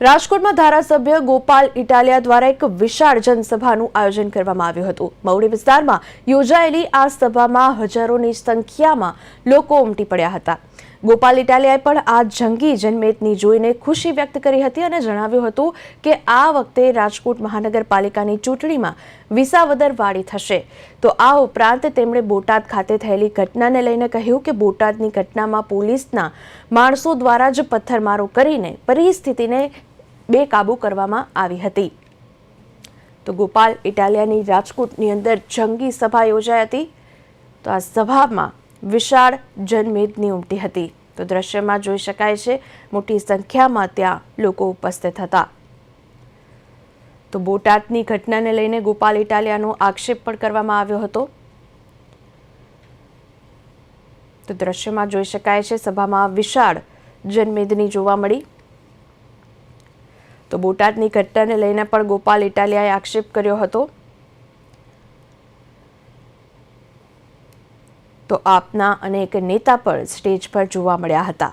રાજકોટમાં ધારાસભ્ય ગોપાલ ઇટાલિયા દ્વારા એક વિશાળ જનસભાનું આયોજન કરવામાં આવ્યું હતું. મવડી વિસ્તારમાં યોજાયેલી આ સભામાં હજારોની સંખ્યામાં લોકો ઉમટી પડ્યા હતા. ગોપાલ ઇટાલિયાએ પણ આ જંગી જનમેદની જોઈને ખુશી વ્યક્ત કરી હતી અને જણાવ્યું હતું કે આ વખતે રાજકોટ મહાનગરપાલિકાની ચૂંટણીમાં વિસાવદર વાળી થશે. તો આ ઉપરાંત તેમણે બોટાદ ખાતે થયેલી ઘટનાને લઈને કહ્યું કે બોટાદની ઘટનામાં પોલીસના માણસો દ્વારા જ પથ્થરમારો કરીને પરિસ્થિતિને બેકાબૂ કરવામાં આવી હતી. તો ગોપાલ ઇટાલિયાની રાજકોટની અંદર જંગી સભા યોજાઈ હતી. તો આ સભામાં વિશાળ જનમેદની ઉમટી હતી. તો દ્રશ્યમાં જોઈ શકાય છે, મોટી સંખ્યામાં ત્યાં લોકો ઉપસ્થિત હતા. તો બોટાદની ઘટનાને લઈને ગોપાલ ઇટાલિયાનો આક્ષેપ પણ કરવામાં આવ્યો હતો. તો દ્રશ્યમાં જોઈ શકાય છે, સભામાં વિશાળ જનમેદની જોવા મળી. તો બોટાદની ઘટનાને લઈને પણ ગોપાલ ઇટાલિયાએ આક્ષેપ કર્યો હતો. તો આપના અનેક નેતા પણ સ્ટેજ પર જોવા મળ્યા હતા.